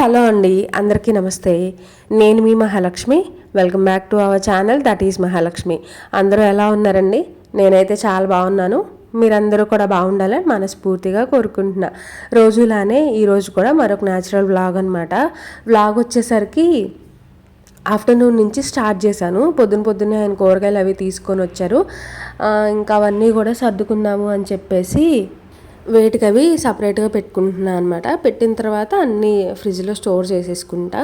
Hello అండి అందరికీ నమస్తే. నేను మీ Mahalakshmi. Welcome back to our channel that is Mahalakshmi. అందరూ ఎలా ఉన్నారండి? నేనైతే చాలా బాగున్నాను. మీరందరూ కూడా బాగుండాలని మనస్ఫూర్తిగా కోరుకుంటున్నా. రోజులానే ఈరోజు కూడా మరొక న్యాచురల్ వ్లాగ్ అనమాట వ్లాగ్ వచ్చేసరికి ఆఫ్టర్నూన్ నుంచి స్టార్ట్ చేశాను. పొద్దున పొద్దున్నే ఆయన కూరగాయలు అవి తీసుకొని వచ్చారు. ఇంకా అవన్నీ కూడా సర్దుకుందాము అని చెప్పేసి వేటికి అవి సపరేట్గా పెట్టుకుంటున్నాను అనమాట పెట్టిన తర్వాత అన్నీ ఫ్రిడ్జ్లో స్టోర్ చేసేసుకుంటా.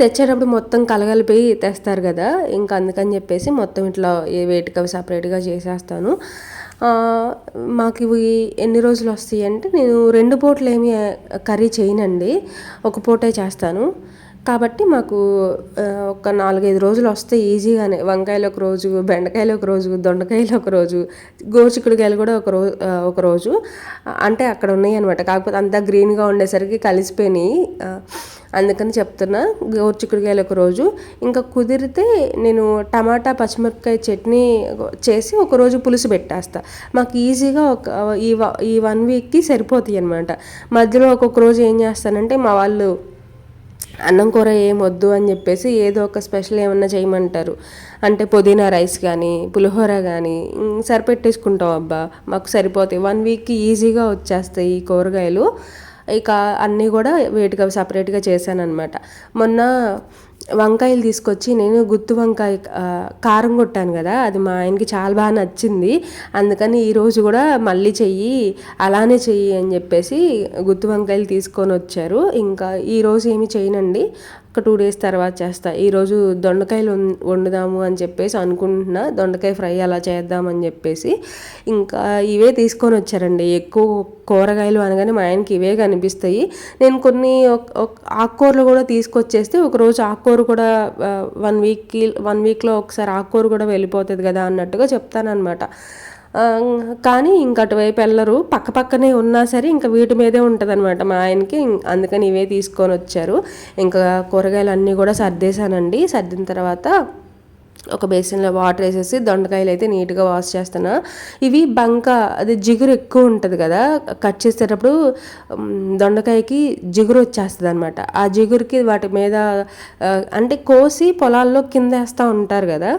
తెచ్చేటప్పుడు మొత్తం కలగలిపి తెస్తారు కదా ఇంకా అందుకని చెప్పేసి మొత్తం ఇట్లా ఏ వేటికి అవి సపరేట్గా చేసేస్తాను. మాకు ఇవి ఎన్ని రోజులు వస్తాయి అంటే నేను రెండు పూటలు ఏమి కర్రీ చేయనండి. ఒక పూటే చేస్తాను. కాబట్టి మాకు ఒక నాలుగైదు రోజులు వస్తే ఈజీగానే. వంకాయలు ఒక రోజు బెండకాయలు ఒక రోజు దొండకాయలు ఒక రోజు గోచిక్కుడుకాయలు కూడా ఒక రోజు ఒక రోజు. అంటే అక్కడ ఉన్నాయి అనమాట కాకపోతే అంతా గ్రీన్గా ఉండేసరికి కలిసిపోయినాయి. అందుకని చెప్తున్నా గోచిక్కుడుకాయలు ఒక రోజు. ఇంకా కుదిరితే నేను టమాటా పచ్చిమిరపకాయ చట్నీ చేసి ఒక రోజు పులుసు పెట్టేస్తా. మాకు ఈజీగా ఒక ఈ ఈ వన్ వీక్కి సరిపోతాయి అనమాట మధ్యలో ఒక్కొక్క రోజు ఏం చేస్తానంటే మా వాళ్ళు అన్నం కూర ఏం వద్దు అని చెప్పేసి ఏదో ఒక స్పెషల్ ఏమన్నా చేయమంటారు. అంటే పుదీనా రైస్ కానీ పులిహోర కానీ సరిపెట్టేసుకుంటాం అబ్బా. మాకు సరిపోతాయి. వన్ వీక్కి ఈజీగా వచ్చేస్తాయి ఈ కూరగాయలు. ఇక అన్నీ కూడా వేటిగా సపరేట్గా చేశాను అనమాట మొన్న వంకాయలు తీసుకొచ్చి నేను గుత్తి వంకాయ కారం కొట్టాను కదా అది మా ఆయనకి చాలా బాగా నచ్చింది. అందుకని ఈరోజు కూడా మళ్ళీ చెయ్యి అలానే చెయ్యి అని చెప్పేసి గుత్తి వంకాయలు తీసుకొని వచ్చారు. ఇంకా ఈరోజు ఏమి చేయనండి. ఒక టూ డేస్ తర్వాత చేస్తా. ఈరోజు దొండకాయలు వం- వండుదాము అని చెప్పేసి అనుకుంటున్నా. దొండకాయ ఫ్రై అలా చేద్దామని చెప్పేసి. ఇంకా ఇవే తీసుకొని వచ్చారండి. ఎక్కువ కూరగాయలు అనగానే మా ఆయనకి ఇవే కనిపిస్తాయి. నేను కొన్ని ఒక ఆకుకూరలు కూడా తీసుకొచ్చేస్తే ఒకరోజు ఆకుకూర కూడా వన్ వీక్కి వన్ వీక్లో ఒకసారి ఆకుకూర కూడా వెళ్ళిపోతుంది కదా అన్నట్టుగా చెప్తానమాట కానీ ఇంక అటువైపు వెళ్ళరు. పక్క పక్కనే ఉన్నా సరే ఇంకా వీటి మీదే ఉంటుందన్నమాట మా ఆయనకి. అందుకని ఇవే తీసుకొని వచ్చారు. ఇంకా కూరగాయలు అన్నీ కూడా సర్దేశానండి. సర్దిన తర్వాత ఒక బేసిన్లో వాటర్ వేసేసి దొండకాయలు అయితే నీట్గా వాష్ చేస్తాను ఇవి బంక అది జిగురు ఎక్కువ ఉంటుంది కదా కట్ చేసేటప్పుడు దొండకాయకి జిగురు వచ్చేస్తుంది అనమాట ఆ జిగురుకి వాటి మీద అంటే కోసి పొలాల్లో కింద వేస్తూ ఉంటారు కదా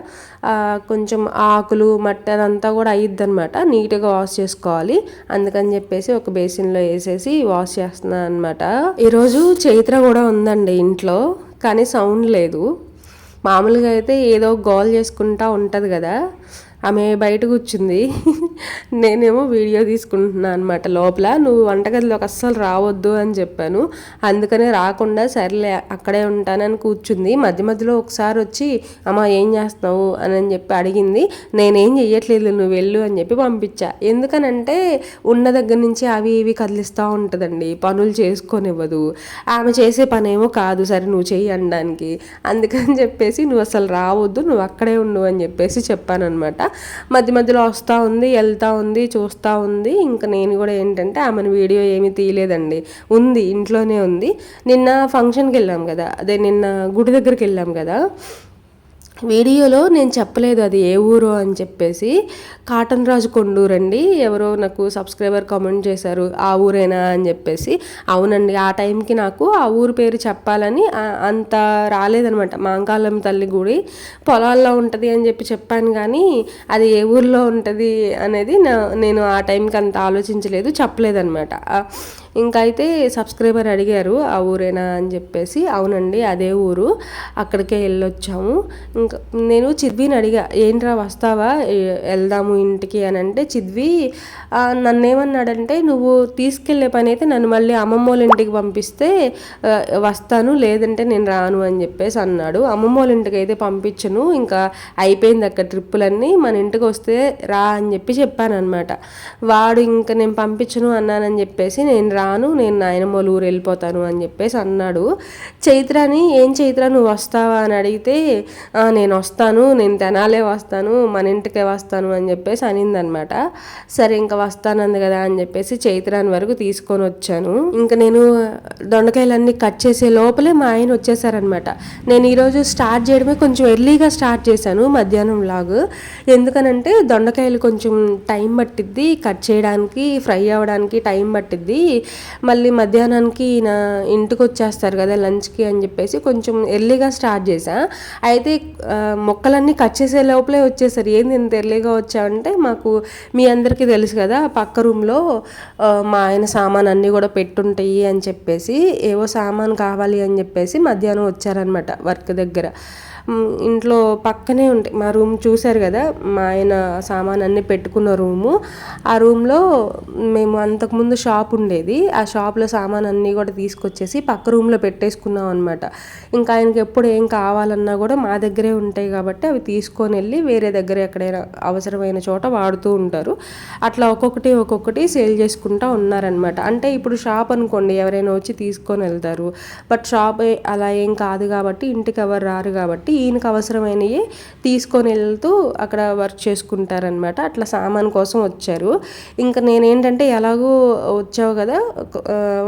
కొంచెం ఆకులు మట్టి అదంతా కూడా అయ్యిద్ది అనమాట నీట్గా వాష్ చేసుకోవాలి. అందుకని చెప్పేసి ఒక బేసిన్లో వేసేసి వాష్ చేస్తున్నాను అనమాట ఈరోజు చైత్ర కూడా ఉందండి ఇంట్లో కానీ సౌండ్ లేదు. మామూలుగా అయితే ఏదో గోల్ చేసుకుంటా ఉంటుంది కదా. ఆమె బయట కూర్చుంది. నేనేమో వీడియో తీసుకుంటున్నాను అనమాట లోపల. నువ్వు వంటగదిలోకి అస్సలు రావద్దు అని చెప్పాను. అందుకనే రాకుండా సర్లే అక్కడే ఉంటానని కూర్చుంది. మధ్య మధ్యలో ఒకసారి వచ్చి అమ్మ ఏం చేస్తున్నావు? అని అని చెప్పి అడిగింది. నేనేం చెయ్యట్లేదు నువ్వు వెళ్ళు అని చెప్పి పంపించా. ఎందుకనంటే ఉన్న దగ్గర నుంచి అవి ఇవి కదిలిస్తూ ఉంటుందండి. పనులు చేసుకోనివ్వదు. ఆమె చేసే పనేమో కాదు. సరే నువ్వు చెయ్యి అనడానికి. అందుకని చెప్పేసి నువ్వు అసలు రావద్దు. నువ్వు అక్కడే ఉండు అని చెప్పేసి చెప్పానమాట మధ్య మధ్యలో వస్తూ ఉంది వెళ్తూ ఉంది చూస్తూ ఉంది. ఇంకా నేను కూడా ఏంటంటే ఆమెను వీడియో ఏమీ తీయలేదండి. ఉంది ఇంట్లోనే ఉంది. నిన్న ఫంక్షన్కి వెళ్ళాం కదా. అదే నిన్న గుడి దగ్గరికి వెళ్ళాం కదా. వీడియోలో నేను చెప్పలేదు అది ఏ ఊరు అని చెప్పేసి. కాటన్ రాజు కొండూరు అండి. ఎవరో నాకు సబ్స్క్రైబర్ కామెంట్ చేశారు ఆ ఊరేనా అని చెప్పేసి. అవునండి ఆ టైంకి నాకు ఆ ఊరు పేరు చెప్పాలని అంత రాలేదనమాట. మాంకాలం తల్లి గుడి పొలాల్లో ఉంటుంది అని చెప్పి చెప్పాను కానీ అది ఏ ఊర్లో ఉంటుంది అనేది నా నేను ఆ టైంకి అంత ఆలోచించలేదు చెప్పలేదనమాట. ఇంకా అయితే సబ్స్క్రైబర్ అడిగారు ఆ ఊరేనా? అని చెప్పేసి అవునండి అదే ఊరు అక్కడికే వెళ్ళొచ్చాము. ఇంకా నేను చిద్విని అడిగా ఏంట్రా వస్తావా? వెళ్దాము ఇంటికి? అని అంటే చిద్వి నన్నేమన్నాడంటే నువ్వు తీసుకెళ్ళే పని అయితే నన్ను మళ్ళీ అమ్మమ్మ వాళ్ళ ఇంటికి పంపిస్తే వస్తాను లేదంటే నేను రాను అని చెప్పేసి అన్నాడు. అమ్మమ్మ వాళ్ళ ఇంటికి అయితే పంపించను ఇంకా అయిపోయింది అక్కడ ట్రిప్పులన్నీ మన ఇంటికి వస్తే రా అని చెప్పి చెప్పాను అనమాట వాడు ఇంకా నేను పంపించను అన్నానని చెప్పేసి నేను రా రాను నేను నాయనమ్మ ఊరు వెళ్ళిపోతాను అని చెప్పేసి అన్నాడు. చైత్రని ఏం చైత్ర నువ్వు వస్తావా? అని అడిగితే నేను వస్తాను నేను తెనాలే వస్తాను మన ఇంటికే వస్తాను అని చెప్పేసి అనిందనమాట. సరే ఇంకా వస్తానంది కదా అని చెప్పేసి చైత్రాని వరకు తీసుకొని వచ్చాను. ఇంకా నేను దొండకాయలన్నీ కట్ చేసే లోపలే మా ఆయన వచ్చేసారనమాట. నేను ఈరోజు స్టార్ట్ చేయడమే కొంచెం ఎర్లీగా స్టార్ట్ చేశాను మధ్యాహ్నం లాగ్. ఎందుకనంటే దొండకాయలు కొంచెం టైం పట్టిద్ది కట్ చేయడానికి ఫ్రై అవ్వడానికి టైం పట్టిద్ది. మళ్ళీ మధ్యాహ్నానికి ఈయన ఇంటికి వచ్చేస్తారు కదా లంచ్కి అని చెప్పేసి కొంచెం ఎర్లీగా స్టార్ట్ చేశా. అయితే మొక్కలన్నీ కట్ చేసే లోపలే వచ్చేసారు. ఏంది ఇంత ఎర్లీగా వచ్చావంటే మాకు మీ అందరికీ తెలుసు కదా పక్క రూమ్లో మా ఆయన సామాన్ అన్నీ కూడా పెట్టుంటాయి అని చెప్పేసి ఏవో సామాన్ కావాలి అని చెప్పేసి మధ్యాహ్నం వచ్చారనమాట వర్క్ దగ్గర. ఇంట్లో పక్కనే ఉంటాయి మా రూమ్ చూశారు కదా మా ఆయన సామాన్ అన్ని పెట్టుకున్న రూము. ఆ రూమ్లో మేము అంతకుముందు షాప్ ఉండేది. ఆ షాప్లో సామాన్ అన్నీ కూడా తీసుకొచ్చేసి పక్క రూమ్లో పెట్టేసుకున్నాం అనమాట ఇంకా ఆయనకి ఎప్పుడు ఏం కావాలన్నా కూడా మా దగ్గరే ఉంటాయి కాబట్టి అవి తీసుకొని వెళ్ళి వేరే దగ్గర ఎక్కడైనా అవసరమైన చోట వాడుతూ ఉంటారు. అట్లా ఒక్కొక్కటి ఒక్కొక్కటి సేల్ చేసుకుంటా ఉన్నారనమాట అంటే ఇప్పుడు షాప్ అనుకోండి ఎవరైనా వచ్చి తీసుకొని వెళ్తారు. బట్ షాప్ అలా ఏం కాదు కాబట్టి ఇంటికి ఎవరు రారు కాబట్టి ఈయనకు అవసరమైనవి తీసుకొని వెళ్తూ అక్కడ వర్క్ చేసుకుంటారనమాట అట్లా సామాన్ కోసం వచ్చారు. ఇంకా నేనేంటంటే ఎలాగో వచ్చావు కదా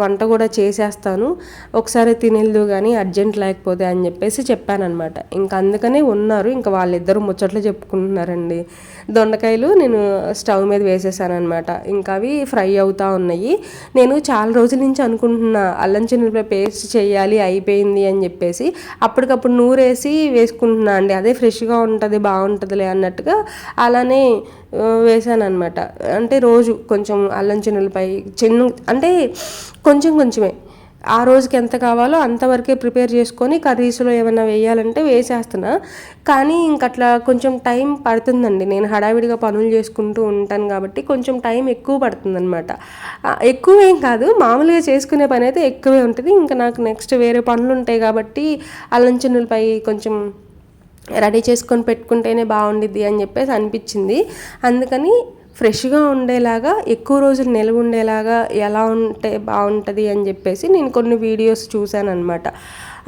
వంట కూడా చేసేస్తాను. ఒకసారి తినేళ్ళు కానీ అర్జెంట్ లేకపోతే అని చెప్పేసి చెప్పానమాట ఇంకా అందుకనే ఉన్నారు. ఇంకా వాళ్ళిద్దరూ ముచ్చట్లు చెప్పుకుంటున్నారండి. దొండకాయలు నేను స్టవ్ మీద వేసేసానమాట ఇంకా అవి ఫ్రై అవుతా ఉన్నాయి. నేను చాలా రోజుల నుంచి అనుకుంటున్నా అల్లం చిన్నపాయ పేస్ట్ చేయాలి అయిపోయింది అని చెప్పేసి. అప్పటికప్పుడు నూరేసి వేసుకుంటున్నా అండి. అదే ఫ్రెష్గా ఉంటుంది బాగుంటుందిలే అన్నట్టుగా అలానే వేసాను అనమాట అంటే రోజు కొంచెం అల్లం చిన్నులపై చిన్న అంటే కొంచెం కొంచెమే. ఆ రోజుకి ఎంత కావాలో అంతవరకే ప్రిపేర్ చేసుకొని కర్రీస్లో ఏమైనా వేయాలంటే వేసేస్తున్నా. కానీ ఇంక అట్లా కొంచెం టైం పడుతుందండి. నేను హడావిడిగా పనులు చేసుకుంటూ ఉంటాను కాబట్టి కొంచెం టైం ఎక్కువ పడుతుందనమాట ఎక్కువ ఏం కాదు. మామూలుగా చేసుకునే పని అయితే ఎక్కువే ఉంటుంది. ఇంకా నాకు నెక్స్ట్ వేరే పనులు ఉంటాయి కాబట్టి అల్లం చిన్నులపై కొంచెం రెడీ చేసుకొని పెట్టుకుంటేనే బాగుండిద్ది అని చెప్పేసి అనిపించింది. అందుకని ఫ్రెష్గా ఉండేలాగా ఎక్కువ రోజులు నిల్వ ఉండేలాగా ఎలా ఉంటే బాగుంటుంది అని చెప్పేసి నేను కొన్ని వీడియోస్ చూశాను అనమాట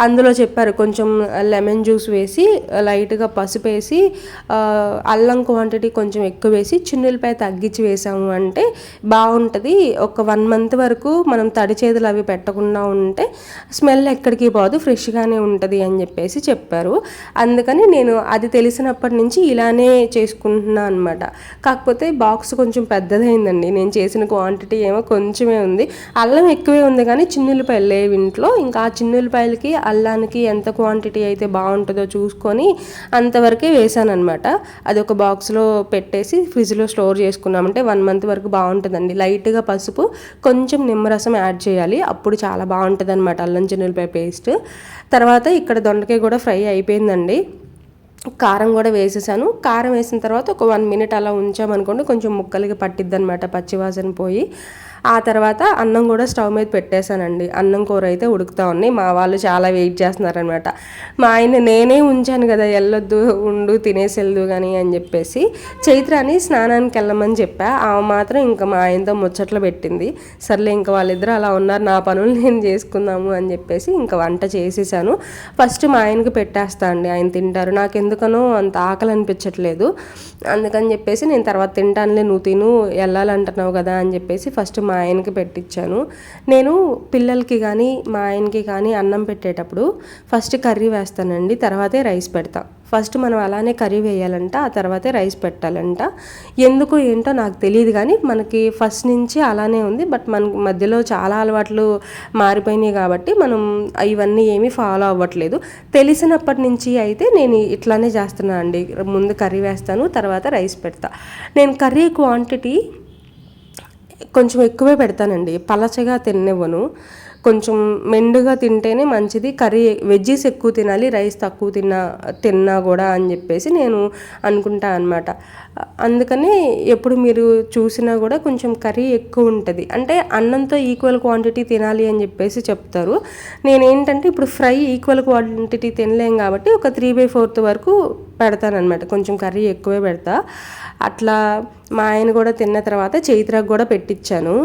అందులో చెప్పారు కొంచెం లెమన్ జ్యూస్ వేసి లైట్గా పసుపు వేసి అల్లం క్వాంటిటీ కొంచెం ఎక్కువ వేసి చిన్నులపై తగ్గించి వేసాము అంటే బాగుంటుంది. ఒక వన్ మంత్ వరకు మనం తడి చేతులు అవి పెట్టకుండా ఉంటే స్మెల్ ఎక్కడికి పోదు ఫ్రెష్గానే ఉంటుంది అని చెప్పేసి చెప్పారు. అందుకని నేను అది తెలిసినప్పటి నుంచి ఇలానే చేసుకుంటున్నాను అనమాట కాకపోతే బాక్స్ కొంచెం పెద్దదైందండి. నేను చేసిన క్వాంటిటీ ఏమో కొంచెమే ఉంది. అల్లం ఎక్కువే ఉంది కానీ చిన్నులపాయలు లేవు ఇంట్లో. ఇంకా ఆ చిన్నులపాయలకి అల్లానికి ఎంత క్వాంటిటీ అయితే బాగుంటుందో చూసుకొని అంతవరకే వేసాను అనమాట అది ఒక బాక్స్లో పెట్టేసి ఫ్రిడ్జ్లో స్టోర్ చేసుకున్నామంటే వన్ మంత్ వరకు బాగుంటుందండి. లైట్గా పసుపు కొంచెం నిమ్మరసం యాడ్ చేయాలి. అప్పుడు చాలా బాగుంటుంది అనమాట అల్లం చిన్నులపాయ పేస్ట్. తర్వాత ఇక్కడ దొండకాయ కూడా ఫ్రై అయిపోయిందండి. కారం కూడా వేసేసాను. కారం వేసిన తర్వాత ఒక వన్ మినిట్ అలా ఉంచామనుకోండి కొంచెం ముక్కలకి పట్టిద్ది అనమాట పచ్చివాసన పోయి. ఆ తర్వాత అన్నం కూడా స్టవ్ మీద పెట్టేశానండి. అన్నం కూర అయితే ఉడుకుతా ఉన్నాయి మా వాళ్ళు చాలా వెయిట్ చేస్తున్నారనమాట మా ఆయన నేనే ఉంచాను కదా వెళ్ళొద్దు ఉండు తినేసి వెళ్దు కానీ అని చెప్పేసి చైత్రాని స్నానానికి వెళ్ళమని చెప్పా. ఆమె మాత్రం ఇంకా మా ఆయనతో ముచ్చట్లు పెట్టింది. సర్లే ఇంకా వాళ్ళిద్దరూ అలా ఉన్నారు. నా పనులు నేను చేసుకుందాము అని చెప్పేసి ఇంకా వంట చేసేసాను. ఫస్ట్ మా ఆయనకి పెట్టేస్తా అండి. ఆయన తింటారు. నాకు ఎందుకనో అంత ఆకలి అనిపించట్లేదు. అందుకని చెప్పేసి నేను తర్వాత తింటానులే నువ్వు తిను వెళ్ళాలంటున్నావు కదా అని చెప్పేసి ఫస్ట్ మా ఆయనకి పెట్టించాను నేను పిల్లలకి కానీ మా ఆయనకి కానీ అన్నం పెట్టేటప్పుడు ఫస్ట్ కర్రీ వేస్తానండి తర్వాతే రైస్ పెడతా. ఫస్ట్ మనం అలానే కర్రీ వేయాలంట ఆ తర్వాతే రైస్ పెట్టాలంట. ఎందుకు ఏంటో నాకు తెలియదు కానీ మనకి ఫస్ట్ నుంచి అలానే ఉంది బట్ మనకి మధ్యలో చాలా అలవాట్లు మారిపోయినాయి కాబట్టి మనం ఇవన్నీ ఏమీ ఫాలో అవ్వట్లేదు. తెలిసినప్పటి నుంచి అయితే నేను ఇట్లానే చేస్తున్నాను అండి ముందు కర్రీ వేస్తాను తర్వాత రైస్ పెడతా. నేను కర్రీ క్వాంటిటీ కొంచెం ఎక్కువే పెడతానండి. పలచగా తిననివ్వను. కొంచెం మెండుగా తింటేనే మంచిది. కర్రీ వెజ్జీస్ ఎక్కువ తినాలి రైస్ తక్కువ తిన్నా తిన్నా కూడా అని చెప్పేసి నేను అనుకుంటా అనమాట అందుకని ఎప్పుడు మీరు చూసినా కూడా కొంచెం కర్రీ ఎక్కువ ఉంటుంది. అంటే అన్నంతో ఈక్వల్ క్వాంటిటీ తినాలి అని చెప్పేసి చెప్తారు. నేనేంటంటే ఇప్పుడు ఫ్రై ఈక్వల్ క్వాంటిటీ తినలేం కాబట్టి ఒక త్రీ బై ఫోర్త్ వరకు పెడతానమాట కొంచెం కర్రీ ఎక్కువే పెడతా. అట్లా మా ఆయన కూడా తిన్న తర్వాత చైత్రకు కూడా పెట్టించాను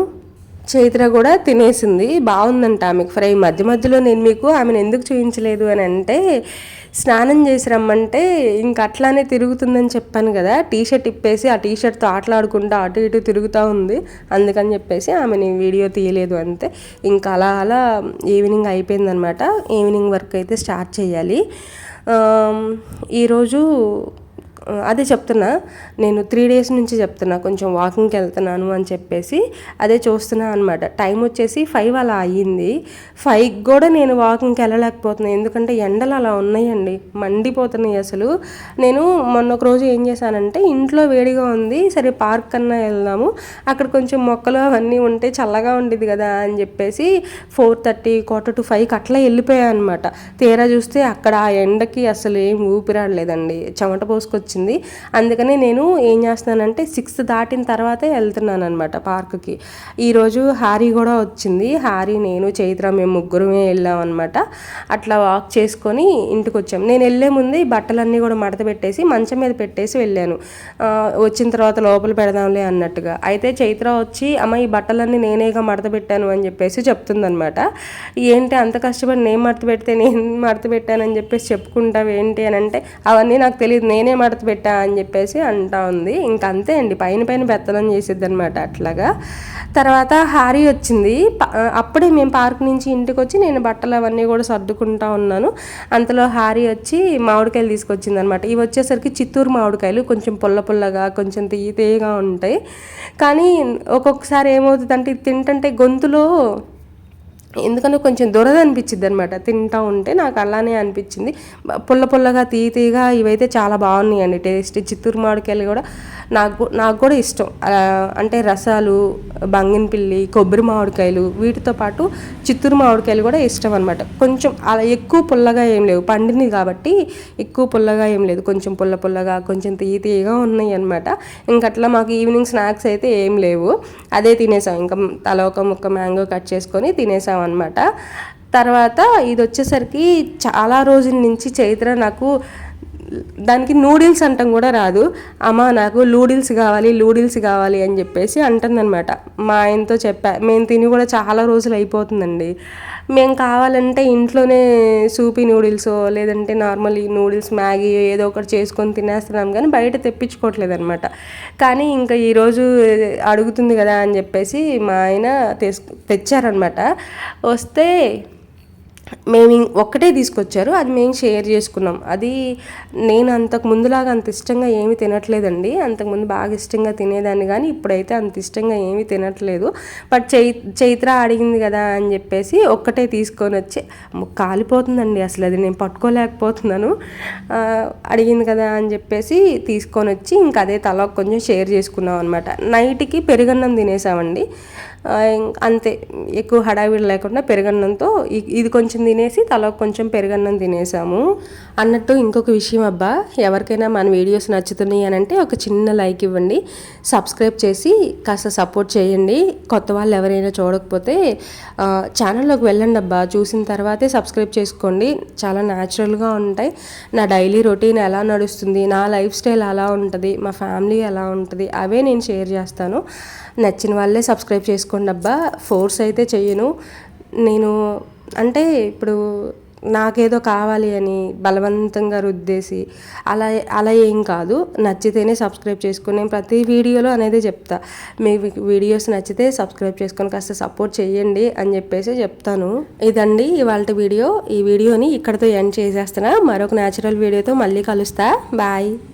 చైత్ర కూడా తినేసింది. బాగుందంట ఆమెకు ఫ్రై. మధ్య మధ్యలో నేను మీకు ఆమెను ఎందుకు చూపించలేదు అని అంటే స్నానం చేసి రమ్మంటే ఇంక అట్లానే తిరుగుతుందని చెప్పాను కదా. టీ షర్ట్ ఇప్పేసి ఆ టీ షర్ట్తో ఆటలాడుకుంటూ అటు ఇటు తిరుగుతూ ఉంది. అందుకని చెప్పేసి ఆమెని వీడియో తీయలేదు అంతే. ఇంకా అలా అలా ఈవినింగ్ అయిపోయిందనమాట. ఈవినింగ్ వర్క్ అయితే స్టార్ట్ చేయాలి. ఈరోజు అదే చెప్తున్నా. నేను త్రీ డేస్ నుంచి చెప్తున్నా. కొంచెం వాకింగ్కి వెళ్తున్నాను అని చెప్పేసి అదే చూస్తున్నా అనమాట టైం వచ్చేసి ఫైవ్ అలా అయ్యింది. ఫైవ్కి కూడా నేను వాకింగ్కి వెళ్ళలేకపోతున్నాను ఎందుకంటే ఎండలు అలా ఉన్నాయండి. మండిపోతున్నాయి అసలు. నేను మొన్న ఒక రోజు ఏం చేశానంటే ఇంట్లో వేడిగా ఉంది. సరే పార్క్ కన్నా వెళ్దాము. అక్కడ కొంచెం మొక్కలు అవన్నీ ఉంటే చల్లగా ఉండేది కదా అని చెప్పేసి ఫోర్ థర్టీ క్వార్టర్ టు ఫైవ్కి అట్లా వెళ్ళిపోయాను అనమాట తీరా చూస్తే అక్కడ ఆ ఎండకి అసలు ఏం ఊపిరాడలేదండి. చెమట పోసుకొచ్చి పోసుకొచ్చింది అందుకనే నేను ఏం చేస్తున్నానంటే సిక్స్త్ దాటిన తర్వాతే వెళ్తున్నాను అనమాట పార్క్కి. ఈరోజు హారీ కూడా వచ్చింది. హారీ నేను చైత్ర మేము ముగ్గురమే వెళ్ళాం అనమాట అట్లా వాక్ చేసుకొని ఇంటికి వచ్చాం నేను వెళ్ళే ముందే ఈ బట్టలన్నీ కూడా మడత పెట్టేసి మంచం మీద పెట్టేసి వెళ్ళాను. వచ్చిన తర్వాత లోపల పెడదాంలే అన్నట్టుగా. అయితే చైత్ర వచ్చి అమ్మ ఈ బట్టలన్నీ నేనేగా మడత పెట్టాను అని చెప్పేసి చెప్తుందనమాట ఏంటి అంత కష్టపడి నేను మడత పెడితే నేను మడత పెట్టానని చెప్పేసి చెప్పుకుంటావు ఏంటి అని అంటే అవన్నీ నాకు తెలియదు. నేనే మడత పెట్టా అని చెప్పేసి అంటా ఉంది. ఇంకా అంతే అండి. పైన పైన పెత్తనం చేసిద్ది అనమాట అట్లాగా. తర్వాత హారీ వచ్చింది. అప్పుడే మేము పార్క్ నుంచి ఇంటికి వచ్చి నేను బట్టలు అవన్నీ కూడా సర్దుకుంటా ఉన్నాను. అంతలో హారీ వచ్చి మామిడికాయలు తీసుకొచ్చింది అనమాట ఇవి వచ్చేసరికి చిత్తూరు మామిడికాయలు. కొంచెం పుల్ల పుల్లగా కొంచెం తీయ తీయగా ఉంటాయి. కానీ ఒక్కొక్కసారి ఏమవుతుందంటే తింటుంటే గొంతులో ఎందుకంటే కొంచెం దురద అనిపించింది అనమాట తింటా ఉంటే నాకు అలానే అనిపించింది. పుల్ల పుల్లగా తీయ తీయగా ఇవైతే చాలా బాగున్నాయండి. టేస్ట్ చిత్తూరు మామిడికాయలు కూడా నాకు నాకు కూడా ఇష్టం. అంటే రసాలు బంగినపిల్లి కొబ్బరి మామిడికాయలు వీటితో పాటు చిత్తూరు మామిడికాయలు కూడా ఇష్టం అనమాట కొంచెం అలా ఎక్కువ పుల్లగా ఏం లేవు. పండినవి కాబట్టి ఎక్కువ పుల్లగా ఏం లేదు. కొంచెం పుల్ల పుల్లగా కొంచెం తీయ తీయగా ఉన్నాయి అనమాట ఇంకట్లా మాకు ఈవినింగ్ స్నాక్స్ అయితే ఏం లేవు. అదే తినేసాం. ఇంకా తల ఒక ముక్క మ్యాంగో కట్ చేసుకొని తినేసాం అనమాట తర్వాత ఇది వచ్చేసరికి చాలా రోజుల నుంచి చైత్ర నాకు దానికి నూడిల్స్ అంటాం కూడా రాదు. అమ్మ నాకు లూడిల్స్ కావాలి లూడిల్స్ కావాలి అని చెప్పేసి అంటుందన్నమాట. మా ఆయనతో చెప్పా మేము తిని కూడా చాలా రోజులు అయిపోతుందండి. మేము కావాలంటే ఇంట్లోనే సూపీ నూడిల్స్ లేదంటే నార్మల్ ఈ నూడిల్స్ మ్యాగీ ఏదో ఒకటి చేసుకొని తినేస్తున్నాం కానీ బయట తెప్పించుకోవట్లేదు అనమాట కానీ ఇంకా ఈరోజు అడుగుతుంది కదా అని చెప్పేసి మా ఆయన తెచ్చారనమాట వస్తే మేము ఒక్కటే తీసుకొచ్చారు అది మేము షేర్ చేసుకున్నాం. అది నేను అంతకు ముందులాగా అంత ఇష్టంగా ఏమి తినట్లేదండి. అంతకుముందు బాగా ఇష్టంగా తినేదాన్ని కానీ ఇప్పుడైతే అంత ఇష్టంగా ఏమీ తినట్లేదు. బట్ చై చైత్ర అడిగింది కదా అని చెప్పేసి ఒక్కటే తీసుకొని వచ్చి కాలిపోతుందండి అసలు అది నేను పట్టుకోలేకపోతున్నాను. అడిగింది కదా అని చెప్పేసి తీసుకొని వచ్చి ఇంకా అదే తల కొంచెం షేర్ చేసుకున్నాం అనమాట నైట్కి పెరుగన్నం తినేసామండి. అంతే. ఎక్కువ హడావిడి లేకుండా పెరుగన్నంతో ఇది కొంచెం తినేసి తల కొంచెం పెరుగన్నం తినేసాము. అన్నట్టు ఇంకొక విషయం అబ్బా ఎవరికైనా మన వీడియోస్ నచ్చుతున్నాయి అని అంటే ఒక చిన్న లైక్ ఇవ్వండి. సబ్స్క్రైబ్ చేసి కాస్త సపోర్ట్ చేయండి. కొత్త వాళ్ళు ఎవరైనా చూడకపోతే ఛానల్లోకి వెళ్ళండి అబ్బా. చూసిన తర్వాతే సబ్స్క్రైబ్ చేసుకోండి. చాలా న్యాచురల్గా ఉంటాయి. నా డైలీ రొటీన్ ఎలా నడుస్తుంది నా లైఫ్ స్టైల్ ఎలా ఉంటుంది మా ఫ్యామిలీ ఎలా ఉంటుంది అవే నేను షేర్ చేస్తాను. నచ్చిన వాళ్ళే సబ్స్క్రైబ్ చేసుకోండి అబ్బా. ఫోర్స్ అయితే చెయ్యను. నేను అంటే ఇప్పుడు నాకేదో కావాలి అని బలవంతంగా రుద్దేసి అలా అలా ఏం కాదు. నచ్చితేనే సబ్స్క్రైబ్ చేసుకుని నేను ప్రతి వీడియోలో అనేది చెప్తా. మీ వీడియోస్ నచ్చితే సబ్స్క్రైబ్ చేసుకొని కాస్త సపోర్ట్ చేయండి అని చెప్పేసి చెప్తాను. ఇదండి ఇవాళ వీడియో. ఈ వీడియోని ఇక్కడతో ఎండ్ చేసేస్తున్నా. మరొక న్యాచురల్ వీడియోతో మళ్ళీ కలుస్తా. బాయ్